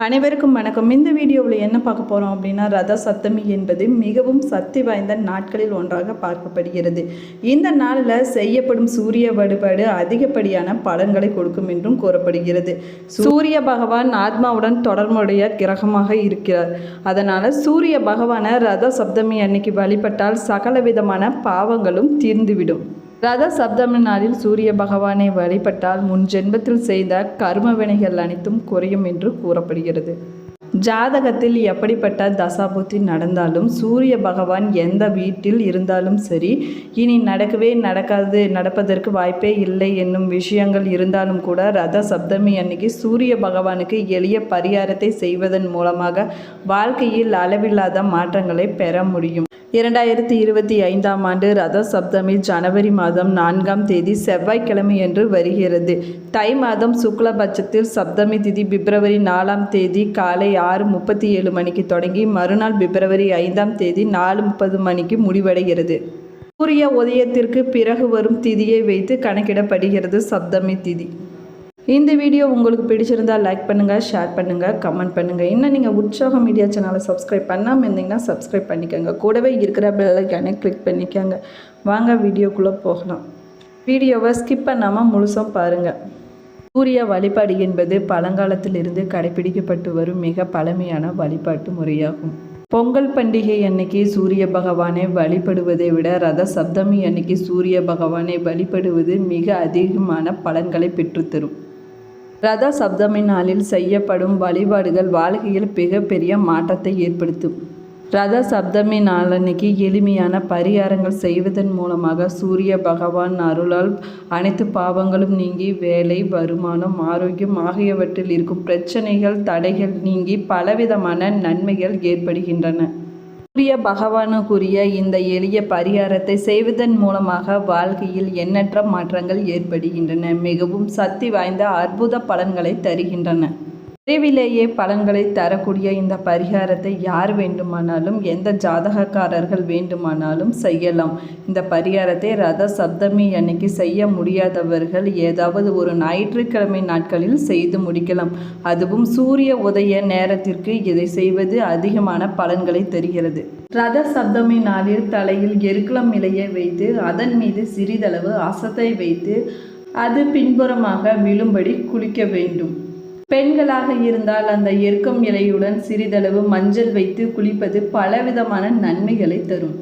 அனைவருக்கும் வணக்கம். இந்த வீடியோவில் என்ன பார்க்க போகிறோம் அப்படின்னா ரத சப்தமி என்பது மிகவும் சக்தி வாய்ந்த நாட்களில் ஒன்றாக பார்க்கப்படுகிறது. இந்த நாளில் செய்யப்படும் சூரிய வழிபாடு அதிகப்படியான பலன்களை கொடுக்கும் என்றும் கூறப்படுகிறது. சூரிய பகவான் ஆத்மாவுடன் தொடர்புடைய கிரகமாக இருக்கிறார். அதனால் சூரிய பகவானை ரத சப்தமி அன்னைக்கு வழிபட்டால் சகல விதமான பாவங்களும் தீர்ந்துவிடும். ரத சப்தமி நாளில் சூரிய பகவானை வழிபட்டால் முன் ஜென்மத்தில் செய்த கர்ம வினைகள் அனைத்தும் குறையும் என்று கூறப்படுகிறது. ஜாதகத்தில் எப்படிப்பட்ட தசாபுத்தி நடந்தாலும் சூரிய பகவான் எந்த வீட்டில் இருந்தாலும் சரி இனி நடக்கவே நடக்காது நடப்பதற்கு வாய்ப்பே இல்லை என்னும் விஷயங்கள் இருந்தாலும் கூட ரத சப்தமி அன்னைக்கு சூரிய பகவானுக்கு எளிய பரிகாரத்தை செய்வதன் மூலமாக வாழ்க்கையில் அளவில்லாத மாற்றங்களை பெற முடியும். இரண்டாயிரத்தி இருபத்தி ஐந்தாம் ஆண்டு ரத சப்தமி ஜனவரி மாதம் நான்காம் தேதி செவ்வாய்க்கிழமை என்று வருகிறது. தை மாதம் சுக்லபட்சத்தில் சப்தமி திதி பிப்ரவரி நாலாம் தேதி காலை ஆறு முப்பத்தி ஏழு மணிக்கு தொடங்கி மறுநாள் பிப்ரவரி ஐந்தாம் தேதி நாலு முப்பது மணிக்கு முடிவடைகிறது. சூரிய உதயத்திற்கு பிறகு வரும் திதியை வைத்து கணக்கிடப்படுகிறது சப்தமி திதி. இந்த வீடியோ உங்களுக்கு பிடிச்சிருந்தால் லைக் பண்ணுங்கள் ஷேர் பண்ணுங்கள் கமெண்ட் பண்ணுங்கள் இன்னும் நீங்கள் உற்சாக மீடியா சேனலை சப்ஸ்கிரைப் பண்ணாமல் இருந்தீங்கன்னா சப்ஸ்கிரைப் பண்ணிக்கோங்க. கூடவே இருக்கிற பெல்லைக்கானே கிளிக் பண்ணிக்கோங்க. வாங்க வீடியோக்குள்ளே போகலாம். வீடியோவை ஸ்கிப் பண்ணாமல் முழுசும் பாருங்கள் சூரிய வழிபாடு என்பது பழங்காலத்திலிருந்து கடைபிடிக்கப்பட்டு வரும் மிக பழமையான வழிபாட்டு முறையாகும். பொங்கல் பண்டிகை அன்னைக்கு சூரிய பகவானை வழிபடுவதை விட ரத சப்தமி அன்னைக்கு சூரிய பகவானை வழிபடுவது மிக அதிகமான பலன்களை பெற்றுத்தரும். ரத சப்தமி நாளில் செய்யப்படும் வழிபாடுகள் வாழ்க்கையில் மிகப்பெரிய மாற்றத்தை ஏற்படுத்தும். ரத சப்தமி நாளன்னைக்கு எளிமையான பரிகாரங்கள் செய்வதன் மூலமாக சூரிய பகவான் அருளால் அனைத்து பாவங்களும் நீங்கி வேலை வருமானம் ஆரோக்கியம் ஆகியவற்றில் இருக்கும் பிரச்சனைகள் தடைகள் நீங்கி பலவிதமான நன்மைகள் ஏற்படுகின்றன. சூரிய பகவானுக்குரிய இந்த எளிய பரிகாரத்தை செய்வதன் மூலமாக வாழ்க்கையில் எண்ணற்ற மாற்றங்கள் ஏற்படுகின்றன. மிகவும் சக்தி வாய்ந்த அற்புத பலன்களை தருகின்றன. விரைவிலேயே பலன்களை தரக்கூடிய இந்த பரிகாரத்தை யார் வேண்டுமானாலும் எந்த ஜாதகக்காரர்கள் வேண்டுமானாலும் செய்யலாம். இந்த பரிகாரத்தை ரத சப்தமி அன்னைக்கு செய்ய முடியாதவர்கள் ஏதாவது ஒரு ஞாயிற்றுக்கிழமை நாட்களில் செய்து முடிக்கலாம். அதுவும் சூரிய உதய நேரத்திற்கு இதை செய்வது அதிகமான பலன்களை தருகிறது. ரத சப்தமி நாளில் தலையில் எருக்களம் இலையை வைத்து அதன் மீது சிறிதளவு அசத்தை வைத்து அது பின்புறமாக விழும்படி குளிக்க வேண்டும். பெண்களாக இருந்தால் அந்த எருக்கம் இலையுடன் சிறிதளவு மஞ்சள் வைத்து குளிப்பது பலவிதமான நன்மைகளை தரும்.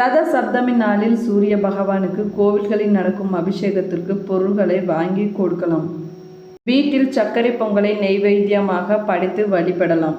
ரத சப்தமி நாளில் சூரிய பகவானுக்கு கோவில்களில் நடக்கும் அபிஷேகத்திற்கு பொருள்களை வாங்கி கொடுக்கலாம். வீட்டில் சர்க்கரை பொங்கலை நெய்வேத்தியமாக படைத்து வழிபடலாம்.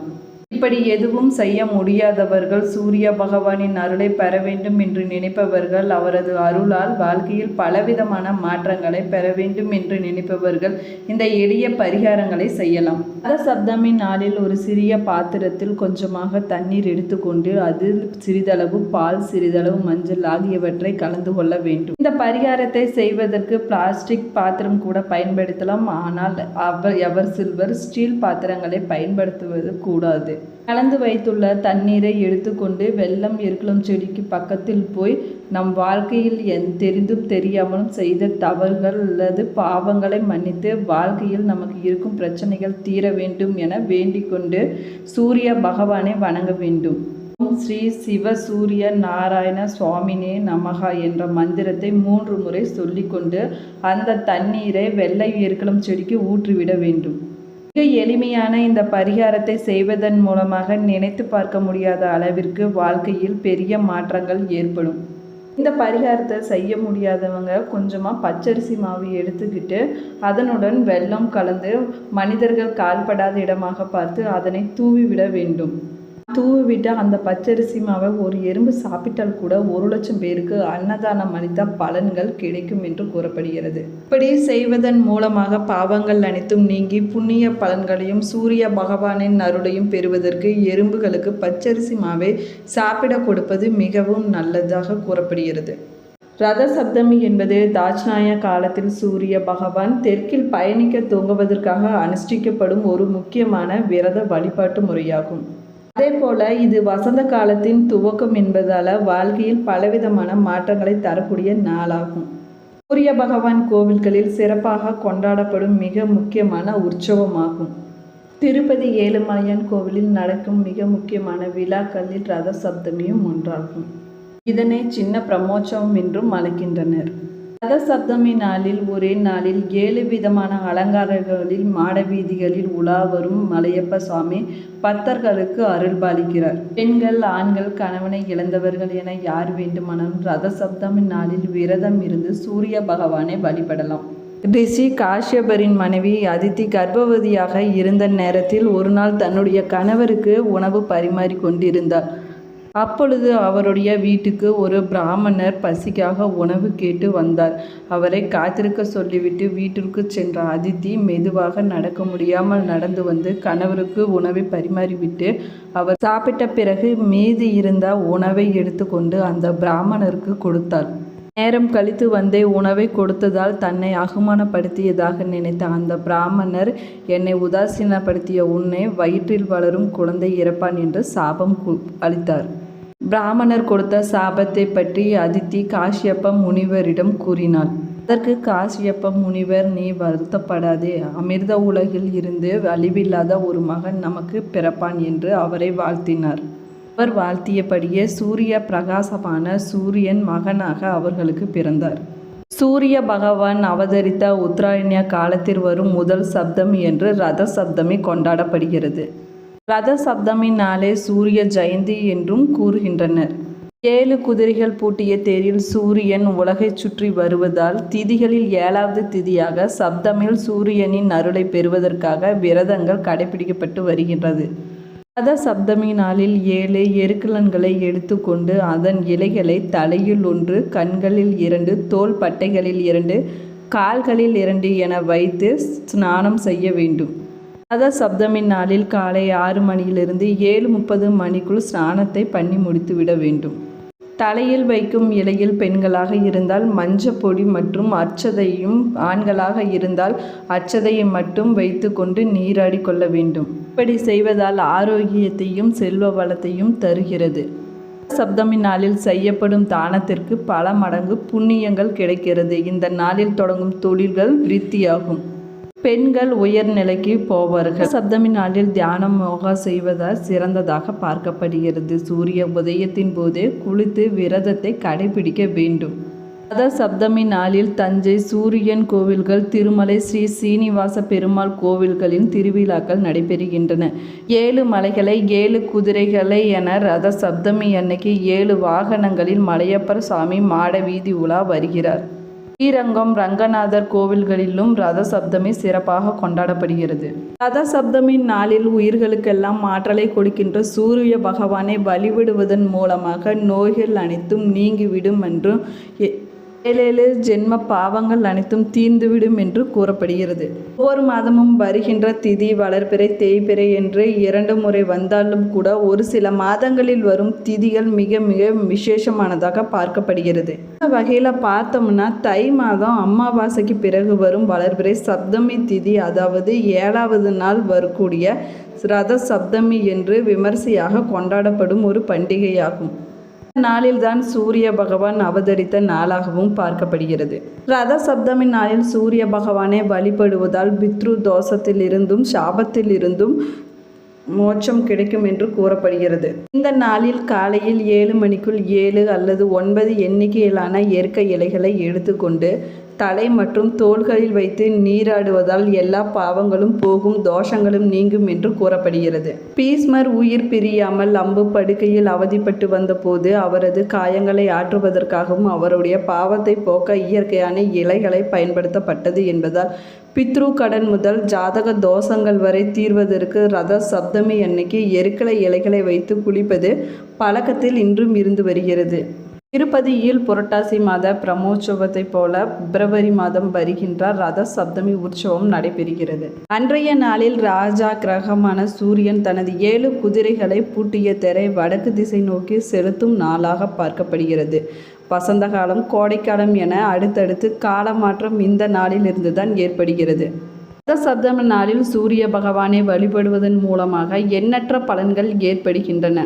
இப்படி எதுவும் செய்ய முடியாதவர்கள் சூரிய பகவானின் அருளை பெற வேண்டும் என்று நினைப்பவர்கள் அவரது அருளால் வாழ்க்கையில் பலவிதமான மாற்றங்களை பெற வேண்டும் என்று நினைப்பவர்கள் இந்த எளிய பரிகாரங்களை செய்யலாம். ரத நாளில் ஒரு சிறிய பாத்திரத்தில் கொஞ்சமாக தண்ணீர் எடுத்துக்கொண்டு அதில் சிறிதளவு பால் சிறிதளவு மஞ்சள் ஆகியவற்றை கலந்து கொள்ள வேண்டும். இந்த பரிகாரத்தை செய்வதற்கு பிளாஸ்டிக் பாத்திரம் கூட பயன்படுத்தலாம். ஆனால் அவர் எவர் சில்வர் ஸ்டீல் பாத்திரங்களை பயன்படுத்துவது கூடாது. கலந்து வைத்துள்ள தண்ணீரை எடுத்துக்கொண்டு வெள்ளம் எருக்கலாம் செடிக்கு பக்கத்தில் போய் நம் வாழ்க்கையில் என் தெரிந்தும் தெரியாமலும் செய்த தவறுகள் அல்லது பாவங்களை மன்னித்து வாழ்க்கையில் நமக்கு இருக்கும் பிரச்சனைகள் தீர வேண்டும் என வேண்டிக்கொண்டு சூரிய பகவானை வணங்க வேண்டும். ஓம் ஸ்ரீ சிவ சூரிய நாராயண சுவாமினே நமகா என்ற மந்திரத்தை மூன்று முறை சொல்லிக்கொண்டு அந்த தண்ணீரை வெள்ளை எருக்கலாம் செடிக்கு ஊற்றிவிட வேண்டும். மிக எளிமையான இந்த பரிகாரத்தை செய்வதன் மூலமாக நினைத்து பார்க்க முடியாத அளவிற்கு வாழ்க்கையில் பெரிய மாற்றங்கள் ஏற்படும். இந்த பரிகாரத்தை செய்ய முடியாதவங்க கொஞ்சமாக பச்சரிசி மாவு எடுத்துக்கிட்டு அதனுடன் வெள்ளம் கலந்து மனிதர்கள் கால்படாத இடமாக பார்த்து அதனை தூவிவிட வேண்டும். தூவி அந்த பச்சரிசி மாவை ஒரு எறும்பு சாப்பிட்டால் கூட ஒரு லட்சம் பேருக்கு அன்னதானம் அளித்த பலன்கள் கிடைக்கும் என்று கூறப்படுகிறது. இப்படி செய்வதன் மூலமாக பாவங்கள் அனைத்தும் நீங்கி புண்ணிய பலன்களையும் சூரிய பகவானின் அருளையும் பெறுவதற்கு எறும்புகளுக்கு பச்சரிசி மாவை சாப்பிட கொடுப்பது மிகவும் நல்லதாக கூறப்படுகிறது. ரத சப்தமி என்பது தாஜ்நாய காலத்தில் சூரிய பகவான் தெற்கில் பயணிக்க தூங்குவதற்காக அனுஷ்டிக்கப்படும் ஒரு முக்கியமான விரத வழிபாட்டு முறையாகும். அதே போல இது வசந்த காலத்தின் துவக்கம் என்பதால் வாழ்க்கையில் பலவிதமான மாற்றங்களை தரக்கூடிய நாளாகும். சூரிய பகவான் கோவில்களில் சிறப்பாக கொண்டாடப்படும் மிக முக்கியமான உற்சவமாகும். திருப்பதி ஏழுமலையான் கோவிலில் நடக்கும் மிக முக்கியமான விழாக்களில் ரத சப்தமியும் ஒன்றாகும். இதனை சின்ன பிரமோற்சவம் என்றும் அழைக்கின்றனர். ரத சப்தமி நாளில் ஒரே நாளில் ஏழு விதமான அலங்காரங்களில் மாட வீதிகளில் உலா வரும் மலையப்ப சுவாமி பக்தர்களுக்கு அருள்பாலிக்கிறார் பெண்கள் ஆண்கள் கணவனை இழந்தவர்கள் என யார் வேண்டுமானாலும் ரத சப்தமி நாளில் விரதம் இருந்து சூரிய பகவானை வழிபடலாம். ரிஷி காஷ்யபரின் மனைவி அதித்தி கர்ப்பவதியாக இருந்த நேரத்தில் ஒரு நாள் தன்னுடைய கணவருக்கு உணவு பரிமாறி கொண்டிருந்தார். அப்பொழுது அவருடைய வீட்டுக்கு ஒரு பிராமணர் பசிக்காக உணவு கேட்டு வந்தார். அவரை காத்திருக்க சொல்லிவிட்டு வீட்டிற்கு சென்ற அதித்தி மெதுவாக நடக்க முடியாமல் நடந்து வந்து கணவருக்கு உணவை பரிமாறிவிட்டு அவர் சாப்பிட்ட பிறகு மீதி இருந்த உணவை எடுத்துக்கொண்டு அந்த பிராமணருக்கு கொடுத்தார் நேரம் கழித்து வந்தே உணவை கொடுத்ததால் தன்னை அகுமானப்படுத்தியதாக நினைத்த அந்த பிராமணர் என்னை உதாசீனப்படுத்திய உன்னை வயிற்றில் வளரும் குழந்தை இறப்பான் என்று சாபம் கு- அளித்தார். பிராமணர் கொடுத்த சாபத்தை பற்றி அதித்தி காஷ்யப்ப முனிவரிடம் கூறினாள். அதற்கு காசியப்ப முனிவர் நீ வருத்தப்படாதே. அமிர்த உலகில் இருந்து அழிவில்லாத ஒரு மகன் நமக்கு பிறப்பான் என்று அவரை வாழ்த்தினார். அவர் வாழ்த்தியபடியே சூரிய பிரகாசமான சூரியன் மகனாக அவர்களுக்கு பிறந்தார். சூரிய பகவான் அவதரித்த உத்தராயணிய காலத்தில் வரும் முதல் சப்தம் என்று ரத சப்தமே கொண்டாடப்படுகிறது. ரத சப்தமி நாளே சூரிய ஜெயந்தி என்றும் கூறுகின்றனர். ஏழு குதிரைகள் பூட்டிய தேரில் சூரியன் உலகைச் சுற்றி வருவதால் திதிகளில் ஏழாவது திதியாக சப்தமில் சூரியனின் அருளை பெறுவதற்காக விரதங்கள் கடைபிடிக்கப்பட்டு வருகின்றது. ரத சப்தமி நாளில் ஏழு எருக்கலன்களை எடுத்துக்கொண்டு அதன் இலைகளை தலையில் ஒன்று கண்களில் இரண்டு தோள் பட்டைகளில் இரண்டு கால்களில் இரண்டு என வைத்து ஸ்நானம் செய்ய வேண்டும். அத சப்தமி நாளில் காலை ஆறு மணியிலிருந்து ஏழு முப்பது மணிக்குள் ஸ்நானத்தை பண்ணி முடித்துவிட வேண்டும். தலையில் வைக்கும் இலையில் பெண்களாக இருந்தால் மஞ்சப்பொடி மற்றும் அச்சதையும் ஆண்களாக இருந்தால் அச்சதையை மட்டும் வைத்துக்கொண்டு நீராடி கொள்ள வேண்டும். இப்படி செய்வதால் ஆரோக்கியத்தையும் செல்வ வளத்தையும் தருகிறது. சப்தமி நாளில் செய்யப்படும் தானத்திற்கு பல மடங்கு புண்ணியங்கள் கிடைக்கிறது. இந்த நாளில் தொடங்கும் தொழில்கள் விருத்தியாகும். பெண்கள் உயர்நிலைக்கு போவார்கள். சப்தமி நாளில் தியானம் யோகா செய்வதால் சிறந்ததாக பார்க்கப்படுகிறது. சூரிய உதயத்தின் போதே குளித்து விரதத்தை கடைபிடிக்க வேண்டும். ரத சப்தமி நாளில் தஞ்சை சூரியன் கோவில்கள் திருமலை ஸ்ரீ சீனிவாச பெருமாள் கோவில்களின் திருவிழாக்கள் நடைபெறுகின்றன. ஏழு மலைகளை ஏழு குதிரைகளை என ரத சப்தமி அன்னைக்கு ஏழு வாகனங்களில் மலையப்பர் சுவாமி மாட வீதி உலா வருகிறார். ஸ்ரீரங்கம் ரங்கநாதர் கோவில்களிலும் ரத சப்தமி சிறப்பாக கொண்டாடப்படுகிறது. ரத சப்தமி நாளில் உயிர்களுக்கெல்லாம் ஆற்றலை கொடுக்கின்ற சூரிய பகவானை வழிபடுவதன் மூலமாக நோய்கள் அனைத்தும் நீங்கிவிடும் என்றும் எ- ஏழேழு ஜென்ம பாவங்கள் அனைத்தும் தீர்ந்துவிடும் என்று கூறப்படுகிறது. ஒவ்வொரு மாதமும் வருகின்ற திதி வளர்பிறை தேய்பிறை என்று இரண்டு முறை வந்தாலும் கூட ஒரு சில மாதங்களில் வரும் திதிகள் மிக மிக விசேஷமானதாக பார்க்கப்படுகிறது. இந்த வகையில் பார்த்தோம்னா தை மாதம் அமாவாசைக்கு பிறகு வரும் வளர்பிறை சப்தமி திதி அதாவது ஏழாவது நாள் வரக்கூடிய ரத சப்தமி என்று விமர்சையாக கொண்டாடப்படும் ஒரு பண்டிகையாகும். நாளில்தான் சூரிய பகவான் அவதரித்த நாளாகவும் பார்க்கப்படுகிறது. ரத சப்தமி நாளில் சூரிய பகவானை வழிபடுவதால் பித்ரு தோஷத்திலிருந்தும் சாபத்திலிருந்தும் மோட்சம் கிடைக்கும் என்று கூறப்படுகிறது. இந்த நாளில் காலையில் ஏழு மணிக்குள் ஏழு அல்லது ஒன்பது எண்ணிக்கையிலான இயற்கை இலைகளை எடுத்துக்கொண்டு தலை மற்றும் தோள்களில் வைத்து நீராடுவதால் எல்லா பாவங்களும் போகும் தோஷங்களும் நீங்கும் என்று கூறப்படுகிறது. பீஸ்மர் உயிர் பிரியாமல் அம்பு படுக்கையில் அவதிப்பட்டு வந்தபோது அவரது காயங்களை ஆற்றுவதற்காகவும் அவருடைய பாவத்தை போக்க இயற்கையான இலைகளை பயன்படுத்தப்பட்டது என்பதால் பித்ரு கடன் முதல் ஜாதக தோஷங்கள் வரை தீர்வதற்கு ரத சப்தமி அன்னைக்கு எருக்கலை இலைகளை வைத்து குளிப்பது பழக்கத்தில் இன்றும் இருந்து வருகிறது. திருப்பதியில் புரட்டாசி மாத பிரமோற்சவத்தைப் போல பிப்ரவரி மாதம் வருகின்ற ரத சப்தமி உற்சவம் நடைபெறுகிறது. அன்றைய நாளில் ராஜா கிரகமான சூரியன் தனது ஏழு குதிரைகளை பூட்டிய திரை வடக்கு திசை நோக்கி செலுத்தும் நாளாக பார்க்கப்படுகிறது. வசந்த காலம் கோடைக்காலம் என அடுத்தடுத்து கால மாற்றம் இந்த நாளில் இருந்துதான் ஏற்படுகிறது. ரத சப்தம நாளில் சூரிய பகவானை வழிபடுவதன் மூலமாக எண்ணற்ற பலன்கள் ஏற்படுகின்றன.